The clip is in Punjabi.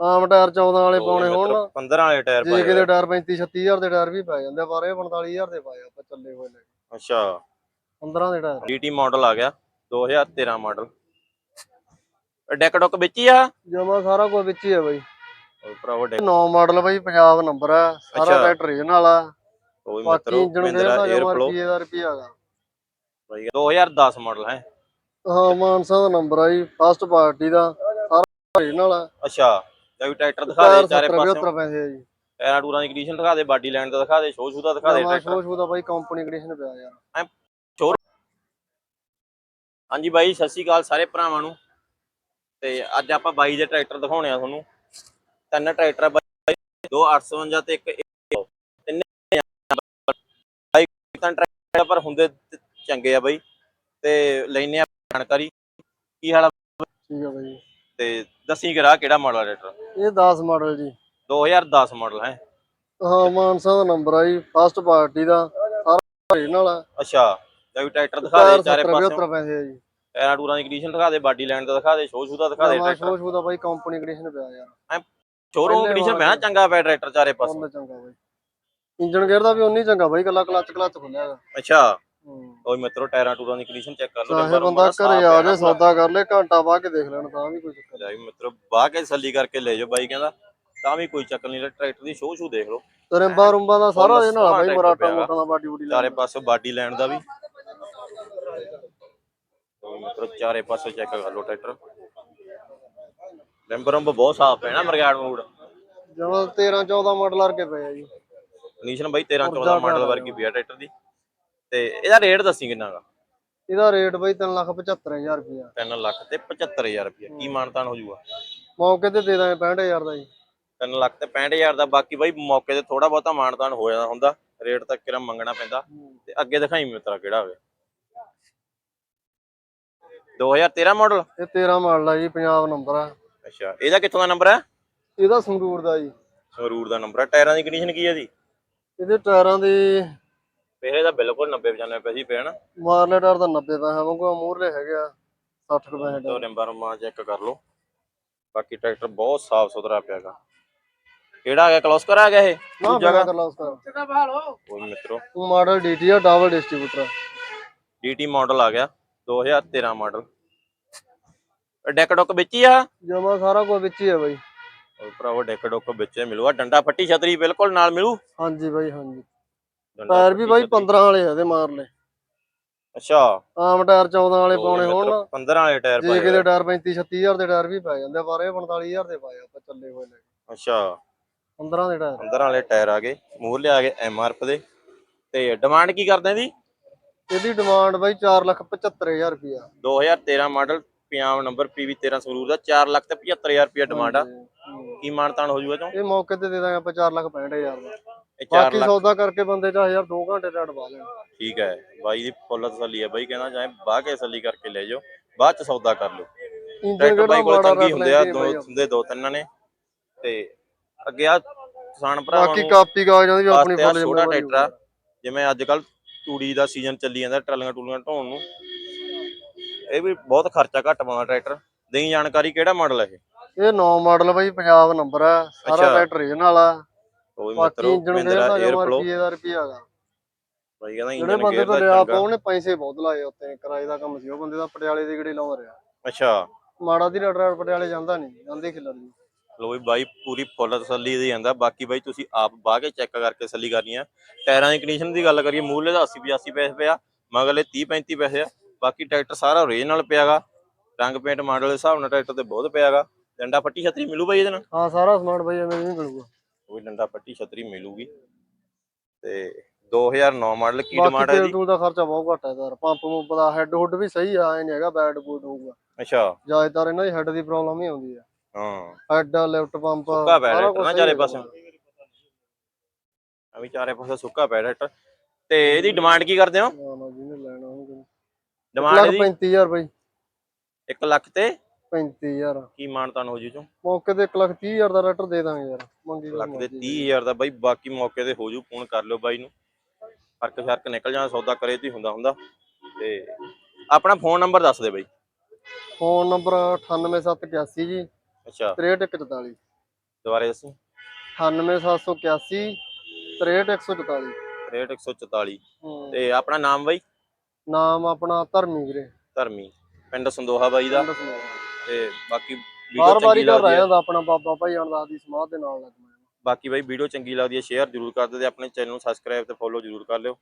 ਆਮ ਟਾਇਰ 14 ਵਾਲੇ ਪਾਉਣੇ ਹੋਣ। ਨਾ 15 ਵਾਲੇ ਟਾਇਰ ਜੇ ਪਾਏ ਕਿਤੇ ਹੋਏ। ਟਾਇਰ 35 36000 ਦੇ ਟਾਇਰ ਵੀ ਪੈ ਜਾਂਦੇ ਆ, ਪਰ ਇਹ 45000 ਦੇ ਪਾਏ ਆ, ਆਪਾਂ ਚੱਲੇ ਹੋਏ ਨੇ ਅੱਛਾ। 15 ਦੇ ਟਾਇਰ। ਡੀਟੀ ਮਾਡਲ ਆ ਗਿਆ 2013 ਮਾਡਲ। ਡੈਕ ਡੁੱਕ ਵਿੱਚ ਹੀ ਆ? ਜਮਾ ਸਾਰਾ ਕੁਝ ਵਿੱਚ ਹੀ ਹੈ ਬਾਈ। ਭਰਾਵੋ ਡੈਕ ਮਾਡਲ ਬਾਈ ਪੰਜਾਬ ਨੰਬਰ ਆ ਸਾਰਾ। ਟਰੈਕਟਰ ਰੀਜਨਲ ਆ ਮਿੱਤਰੋ ਇੰਜਨ ਮਹਿੰਦਰਾ 에ਅਰਫਲੋ ਰੁਪਏ ਦਾ ਰੁਪਿਆ ਹੈਗਾ। 2010 ਮਾਡਲ ਹੈ। ਹਾਂ ਮਾਨਸਾ ਦਾ ਨੰਬਰ ਆ ਜੀ ਫਸਟ ਪਾਰਟੀ ਦਾ ਸਾਰਾ ਰੀਜਨਲ ਆ ਅੱਛਾ। ਤੇ ਵੀ ਟਰੈਕਟਰ ਦਿਖਾ ਦੇ ਚਾਰੇ 70 ਪਾਸੇ 75 ਪੈਸੇ ਆ ਜੀ। ਟਾਇਰਾਂ ਟੂਰਾਂ ਦੀ ਕੰਡੀਸ਼ਨ ਦਿਖਾ ਦੇ ਬਾਡੀ ਲਾਈਨ ਦਾ ਦਿਖਾ ਦੇ ਸ਼ੋਅ ਸ਼ੂ ਦਾ ਦਿਖਾ ਦੇ ਨਵਾਂ ਟਰੈਕਟਰ। ਸ਼ੋਅ ਸ਼ੂ ਦਾ ਬਾਈ ਕੰਪਨੀ ਕੰਡੀਸ਼ਨ ਪਿਆ ਯਾਰ। ਹਾਂਜੀ ਬਾਈ ਸਤਿ ਸ਼੍ਰੀ ਅਕਾਲ ਸਾਰੇ ਭਰਾਵਾਂ ਨੂੰ। ਤੇ ਅੱਜ ਆਪਾਂ ਬਾਈ ਦੇ ਟਰੈਕਟਰ ਦਿਖਾਉਣੇ ਆ ਤੁਹਾਨੂੰ। ਤਿੰਨ ਟਰੈਕਟਰ ਬਾਈ। ਦੋ 855 ਤੇ ਇੱਕ ਤਿੰਨੇ ਬਾਈ ਤਿੰਨ ਟਰੈਕਟਰ ਪਰ ਹੁੰਦੇ ਤੇ ਚੰਗੇ ਆ ਬਾਈ। ਤੇ ਲੈਨੇ ਆ ਜਾਣਕਾਰੀ। ਕੀ ਹਾਲ ਆ? ਠੀਕ ਆ ਬਾਈ। ਤੇ ਦੱਸੀ ਕਰਾ ਕਿਹੜਾ ਮਾਡਲ ਟਰੈਕਟਰ ਇਹ 10 ਮਾਡਲ ਜੀ। 2010 ਮਾਡਲ ਹੈ। ਹਾਂ ਮਾਨਸਾ ਦਾ ਨੰਬਰ ਆ ਜੀ ਫਸਟ ਪਾਰਟੀ ਦਾ ਸਾਰਾ ਰੀਜਨਲ ਆ। ਅੱਛਾ ਵੀ ਟਰੈਕਟਰ ਦਿਖਾ ਦੇ ਚਾਰੇ 70 ਪਾਸੇ 75 ਪੈਸੇ ਆ ਜੀ। ਟਾਇਰਾਂ ਟੂਰਾਂ ਦੀ ਕੰਡੀਸ਼ਨ ਦਿਖਾ ਦੇ ਬਾਡੀ ਲਾਈਨ ਦਾ ਦਿਖਾ ਦੇ ਸ਼ੋਅ ਸ਼ੂ ਦਾ ਦਿਖਾ ਦੇ ਨਵਾਂ ਟਰੈਕਟਰ ਸ਼ੋਅ ਸ਼ੂ ਦਾ ਬਾਈ ਕੰਪਨੀ ਕੰਡੀਸ਼ਨ ਪਿਆ ਯਾਰ। ਸ਼ੋਰੂਮ ਪਹਿਲੇ ਕੰਡੀਸ਼ਨ ਵਾਲਾ ਚੰਗਾ ਪਿਆ ਟਰੈਕਟਰ ਚਾਰੇ ਪਾਸੇ ਬਹੁਤ ਚੰਗਾ ਬਾਈ। ਇੰਜਨ ਗੇਅਰ ਦਾ ਵੀ ਉਨੀ ਚੰਗਾ ਬਾਈ ਕੱਲਾ ਕਲੱਚ ਕਲੱਚ ਖੁੱਲਿਆ ਹੈਗਾ। ਅੱਛਾ। ਉਹ ਮਿੱਤਰੋ ਟਾਇਰਾਂ ਟੂਰਾਂ ਦੀ ਕੰਡੀਸ਼ਨ ਚੈੱਕ ਕਰ ਲਓ ਚਾਹੇ ਬੰਦਾ ਘਰੇ ਆ ਜਾਏ ਸੌਦਾ ਕਰ ਲੇ ਘੰਟਾ ਬਾਅਦ ਕੇ ਦੇਖ ਲੈਣ ਤਾਂ ਵੀ ਕੋਈ ਚੱਕਰ ਲੈ ਮਿੱਤਰੋ ਬਾਹ ਕੇ ਤਸੱਲੀ ਕਰਕੇ ਲੈ ਜਾਓ ਬਾਈ ਕਹਿੰਦਾ ਤਾਂ ਵੀ ਕੋਈ ਚੱਕਰ ਨਹੀਂ ਟਰੈਕਟਰ ਦੀ ਸ਼ੋਅ ਸ਼ੂ ਦੇਖ ਲਓ। ਰਿੰਬਾ ਰੁੰਬਾ ਦਾ ਸਾਰਾ ਇਹ ਨਾਲ ਬਾਈ ਮਰਾਟਾ ਮੋਟਾ ਦਾ ਬਾਡੀ ਬੂਡੀ ਚਾਰੇ ਪਾਸੇ ਬਾਡੀ ਲਾਈਨ ਦਾ ਵੀ। ਮਿੱਤਰੋ ਚਾਰੇ ਪਾਸੇ ਚੈੱਕ ਕਰ ਲਓ ਟਰੈਕਟਰ। ਰੰਬ ਰੰਬ ਬਹੁਤ ਸਾਫ਼ ਹੈ ਨਾ ਮਰਗਾੜ ਮੂਡ ਜਿਵੇਂ 13 14 ਮਾਡਲ ਵਰਗੇ ਪਏ ਆ ਜੀ। ਕੰਡੀਸ਼ਨ ਬਾਈ 13 14 ਉਰਜਾ ਮਾਡਲ ਵਰਗੀ ਪਈ ਆ ਟਰੈਕਟਰ ਦੀ। ਤੇ ਇਹਦਾ ਰੇਟ ਦੱਸੀ ਕਿੰਨਾ ਗਾ? ਇਹਦਾ ਰੇਟ ਬਾਈ 375000 ਰੁਪਇਆ। 3 ਲੱਖ ਤੇ 75000 ਰੁਪਏ ਕੀ ਮਾਨਤਾਨ ਹੋ ਜਾਊਗਾ ਮੌਕੇ ਤੇ ਦੇ ਦਾਂਗੇ 65000 ਦਾ ਜੀ। 3 ਲੱਖ ਤੇ 65000 ਦਾ। ਬਾਕੀ ਬਾਈ ਮੌਕੇ ਤੇ ਥੋੜਾ ਬਹੁਤਾ ਮਾਨਤਾਨ ਹੋ ਜਾਂਦਾ ਹੁੰਦਾ। ਰੇਟ ਤੱਕ ਕਿਰਾ ਮੰਗਣਾ ਪੈਂਦਾ। ਤੇ ਅੱਗੇ ਦਿਖਾਈ ਮਿੱਤਰਾ ਕਿਹੜਾ ਹੋਵੇ। 2013 ਮਾਡਲ ਇਹ 13 ਮਾਡਲ ਆ ਜੀ ਪੰਜਾਬ ਨੰਬਰ ਆ। ਅੱਛਾ ਇਹਦਾ ਕਿੱਥੋਂ ਦਾ ਨੰਬਰ ਹੈ ਇਹਦਾ ਸੰਗਰੂਰ ਦਾ ਜੀ। ਸੰਗਰੂਰ ਦਾ ਨੰਬਰ ਹੈ ਟਾਇਰਾਂ ਦੀ ਕੰਡੀਸ਼ਨ ਕੀ ਹੈ ਇਹਦੀ? ਇਹਦੇ ਟਾਇਰਾਂ ਦੀ ਪਹਿਲੇ ਦਾ ਬਿਲਕੁਲ 90 95 ਪੈਸੇ ਪਏ ਨਾ ਮਾਰਲੇ ਟਾਇਰ ਦਾ 90 ਪੈਸੇ ਵਾਂਗੂ ਮੂਹਰਲੇ ਹੈਗੇ ਆ 60 ਕੁ ਪੈਸੇ ਦੋ ਨੰਬਰ ਮਾ ਚੈੱਕ ਕਰ ਲਓ ਬਾਕੀ ਟਰੈਕਟਰ ਬਹੁਤ ਸਾਫ਼ ਸੁਥਰਾ ਪਿਆਗਾ ਕਿਹੜਾ ਆ ਗਿਆ ਕਲੋਸਕਰ ਆ ਗਿਆ ਇਹ? ਨਾ ਦੂਜਾ ਜਗ੍ਹਾ? ਗਾ? ਕਰ। ਲਾ ਉਸਦਾ ਉਹ ਮਿੱਤਰੋ। ਮਾਡਲ ਡੀਟੀ ਆ ਡਬਲ ਡਿਸਟ੍ਰੀਬਿਊਟਰ ਡੀਟੀ ਮਾਡਲ ਆ ਗਿਆ 2013 ਮਾਡਲ। ਡੈਕ ਡੁੱਕ ਵਿੱਚ ਹੀ ਆ? ਜਮਾ ਸਾਰਾ ਕੁਝ ਵਿੱਚ ਹੀ ਹੈ ਬਾਈ। ਉਹ ਭਰਾਵੋ ਡੈਕ ਡੁੱਕ ਵਿੱਚ ਹੀ ਮਿਲੂਗਾ। ਡੰਡਾ ਫੱਟੀ ਛਤਰੀ ਬਿਲਕੁਲ ਨਾਲ ਮਿਲੂ। ਹਾਂਜੀ ਬਾਈ ਹਾਂਜੀ। ਡੰਡਾ ਟਾਇਰ ਵੀ ਬਾਈ ਛਤਰੀ। 15 ਵਾਲੇ ਆ ਇਹਦੇ ਮਾਰਲੇ ਅੱਛਾ। ਆਮ ਟਾਇਰ 14 ਵਾਲੇ ਪਾਉਣੇ ਹੋਣ। ਨਾ 15 ਵਾਲੇ ਟਾਇਰ ਜੇ ਪਾਏ ਕਿਤੇ। ਟਾਇਰ 35 36000 ਦੇ ਟਾਇਰ ਵੀ ਪੈ ਜਾਂਦੇ ਆ, ਪਰ ਇਹ 45000 ਦੇ ਪਾਏ ਆ, ਆਪਾਂ ਚੱਲੇ ਹੋਏ ਨੇ ਅੱਛਾ। 15 ਦੇ ਟਾਇਰ। 15 ਵਾਲੇ ਟਾਇਰ ਆ ਗਏ ਮੂਹਰਲੇ ਆ ਗਏ ਐਮਆਰਐਫ ਦੇ। ਤੇ ਡਿਮਾਂਡ ਕੀ ਕਰਦੇ ਇਹਦੀ ਇਹਦੀ ਡਿਮਾਂਡ ਬਾਈ 475000 ਰੁਪਿਆ 2013 model Punjab number PV 13 Sangrur ਦਾ 4 ਲੱਖ ਤੇ 75000 ਰੁਪਏ ਡਿਮਾਂਡ ਆ। ਕੀ ਮਾਨਤਾਨ ਹੋ ਜੂਗਾ ਚੋਂ? ਇਹ ਮੌਕੇ ਤੇ ਦੇ ਦਾਂਗੇ ਆਪਾਂ 465000 ਦਾ। ਇਹ 4 ਬਾਕੀ ਲੱਖ। ਸੌਦਾ ਕਰਕੇ ਬੰਦੇ ਦਾ 1000 2 ਘੰਟੇ ਦਾ ਅਡਵਾ ਲੈਣਾ। ਠੀਕ ਹੈ ਬਾਈ ਦੀ ਫੁੱਲ ਤਸੱਲੀ ਹੈ। ਬਾਈ ਕਹਿੰਦਾ ਚਾਹੇ ਬਾਹ ਕੇ ਤਸੱਲੀ ਕਰਕੇ ਲੈ ਜਾਓ ਬਾਅਦ ਚ ਸੌਦਾ ਕਰ ਲਓ। ਇੰਜਨ ਟਰੈਕਟਰ ਬਾਈ ਕੋਲ ਚੰਗੀ ਹੁੰਦੇ ਆ ਦੋ। ਹੁੰਦੇ ਦੋ ਤਿੰਨਾਂ ਨੇ। ਤੇ ਅੱਗੇ ਆ ਕਿਸਾਨ ਭਰਾਵਾਂ ਬਾਕੀ ਨੂੰ ਕਾਪੀ ਕਾਗਜ਼ਾਂ ਦੀ ਵੀ ਆਪਣੀ ਫੁੱਲ ਛੋਟਾ ਜ਼ਿੰਮੇਵਾਰੀ ਟਰੈਕਟਰ ਆ। ਜਿਵੇਂ ਅੱਜ ਕੱਲ ਤੂੜੀ ਦਾ ਸੀਜ਼ਨ ਚੱਲੀ ਜਾਂਦਾ ਟਰਾਲੀਆਂ ਟੂਲੀਆਂ ਢੋਣ ਨੂੰ। ਇਹ ਵੀ ਬਹੁਤ ਖਰਚਾ ਘੱਟ ਪਾਉਂਦਾ ਟਰੈਕਟਰ। ਦੇਈ ਜਾਣਕਾਰੀ ਕਿਹੜਾ ਮਾਡਲ ਹੈ ਇਹ? ਇਹ 9 ਮਾਡਲ ਬਾਈ ਪੰਜਾਬ ਨੰਬਰ ਆ ਸਾਰਾ ਅੱਛਾ। ਟਰੈਕਟਰ ਰੀਜਨਲ ਆ। ਉਹ ਵੀ ਬਾਕੀ ਮਿੱਤਰੋ ਇੰਜਨ ਮਹਿੰਦਰਾ ਦਾ 에ਅਰਫਲੋ ਰੁਪਏ ਦਾ ਰੁਪਿਆ ਹੈਗਾ। ਬਾਈ ਕਹਿੰਦਾ ਜਿਹੜੇ ਇੰਜਨ ਬੰਦੇ ਗੇਅਰ ਤੋਂ ਦਾ ਲਿਆ ਚੰਗਾ। ਆਪਾਂ ਉਹਨੇ ਪੈਸੇ ਬਹੁਤ ਲਾਏ ਉੱਤੇ ਕਿਰਾਏ ਦਾ ਕੰਮ ਸੀ ਉਹ ਬੰਦੇ ਦਾ ਪਟਿਆਲੇ ਦੀ ਗੜੀ ਲਾਉਂਦਾ ਰਿਹਾ। ਅੱਛਾ। ਮਾੜਾ ਦੀ ਡਰਾਈਵਰ ਪਟਿਆਲੇ ਜਾਂਦਾ ਨਹੀਂ ਜਾਂਦੇ ਖਿਲਰ ਜੀ ਲੋ ਵੀ ਬਾਈ ਪੂਰੀ ਫੁੱਲ ਤਸੱਲੀ ਦੀ ਜਾਂਦਾ। ਬਾਕੀ ਬਾਈ ਤੁਸੀਂ ਆਪ ਬਾਹ ਕੇ ਚੈੱਕ ਕਰਕੇ ਤਸੱਲੀ ਕਰਨੀ ਆ। ਟਾਇਰਾਂ ਦੀ ਕੰਡੀਸ਼ਨ ਦੀ ਗੱਲ ਕਰੀਏ ਮੂਹਰਲੇ ਦਾ 80 85 ਪੈਸੇ ਪਿਆ ਮਗਰਲੇ 30 35 ਪੈਸੇ ਆ। ਬਾਕੀ ਟਰੈਕਟਰ ਸਾਰਾ ਓਰੀਜਨਲ ਪਿਆਗਾ। ਰੰਗ ਪੇਂਟ ਮਾਡਲ ਦੇ ਹਿਸਾਬ ਨਾਲ ਟਰੈਕਟਰ ਤੇ ਬਹੁਤ ਪਿਆਗਾ। ਡੰਡਾ ਪੱਟੀ ਛਤਰੀ ਮਿਲੂ ਬਾਈ ਇਹਦੇ ਨਾਲ? ਹਾਂ ਸਾਰਾ ਸਮਾਨ ਬਾਈ ਐਵੇਂ ਨਹੀਂ ਮਿਲੂਗਾ। ਉਹ ਵੀ ਡੰਡਾ ਪੱਟੀ ਛਤਰੀ ਮਿਲੂਗੀ। ਤੇ 2009 ਮਾਡਲ ਕੀ ਡਿਮਾਂਡ ਹੈ ਇਹਦੀ? ਤੂਲ ਦਾ ਖਰਚਾ ਬਹੁਤ ਘੱਟ ਹੈ ਯਾਰ ਪੰਪ ਪੰਪ ਦਾ ਹੈੱਡ ਹੁੱਡ ਵੀ ਸਹੀ ਆ ਐ ਨਹੀਂ ਹੈਗਾ ਬੈਡ ਬੂਡ ਹੋਊਗਾ। ਅੱਛਾ। ਜ਼ਿਆਦਾਤਰ ਇਹਨਾਂ ਦੀ ਹੈੱਡ ਦੀ ਪ੍ਰੋਬਲਮ ਹੀ ਆਉਂਦੀ ਆ। ਹਾਂ। ਹੈੱਡ ਲੈਫਟ ਪੰਪ ਸੁੱਕਾ ਕੁਛ ਨਾ ਚਾਰੇ। ਪਾਸੇ ਆ। ਵੀ ਚਾਰੇ ਪਾਸੇ ਸੁੱਕਾ ਪਿਆ ਟਰੈਕਟਰ ਤੇ ਇਹਦੀ ਡਿਮਾਂਡ ਕੀ ਕਰਦੇ ਹੋ? ਨਾ ਨਾ ਜਿਹਨੇ ਲੈਣਾ ਹੋਊਗਾ। ਡਿਮਾਂਡ ਇਹਦੀ? 35000 ਬਾਈ 1 ਲੱਖ ਤੇ 35000 ਕੀ ਮਾਨਤਾਨ ਹੋ ਜੂ ਚੋਂ? ਮੌਕੇ ਤੇ 1 ਲੱਖ 30000 ਦਾ ਰੈਟਰ ਦੇ ਦਾਂਗੇ ਯਾਰ ਮੰਗੀ ਲੱਖ ਦੇ ਮਰਜ਼ੀ। 30000 ਦਾ ਬਾਈ ਬਾਕੀ ਮੌਕੇ ਤੇ ਹੋ ਜੂ ਫੋਨ ਕਰ ਲਿਓ ਬਾਈ ਨੂੰ। ਫ਼ਰਕ ਸ਼ਰਕ ਨਿਕਲ ਜਾਣਾ ਸੌਦਾ ਕਰੇ ਤੇ ਹੁੰਦਾ ਹੁੰਦਾ। ਤੇ ਆਪਣਾ ਫੋਨ ਨੰਬਰ ਦੱਸ ਦੇ ਬਾਈ। ਫੋਨ ਨੰਬਰ 98781 ਜੀ ਅੱਛਾ। 6344 ਦੁਬਾਰੇ ਦੱਸੀ। 98781 63144 63144 ਹੂੰ। ਤੇ ਆਪਣਾ ਨਾਮ ਬਾਈ? ਨਾਮ ਆਪਣਾ ਧਰਮੀ ਵੀਰੇ। ਧਰਮੀ। ਪਿੰਡ ਸੰਦੋਹਾ ਬਾਈ ਦਾ। ਤੇ ਬਾਕੀ ਵੀਡੀਓ ਵਾਰੀ ਘਰ ਲੱਗਦੀ ਆਪਣਾ ਬਾਬਾ ਭਾਈ ਅਣਦਾਸ ਦੀ ਸਮਾਧ ਦੇ ਨਾਲ ਲੱਗ ਬਾਕੀ ਬਾਈ ਵੀਡੀਓ ਚੰਗੀ ਲੱਗਦੀ ਹੈ ਸ਼ੇਅਰ ਜ਼ਰੂਰ ਕਰ ਦਿਓ ਤੇ ਆਪਣੇ ਚੈਨਲ ਨੂੰ ਸਬਸਕ੍ਰਾਈਬ ਤੇ ਫੋਲੋ ਜ਼ਰੂਰ ਕਰ ਲਿਓ।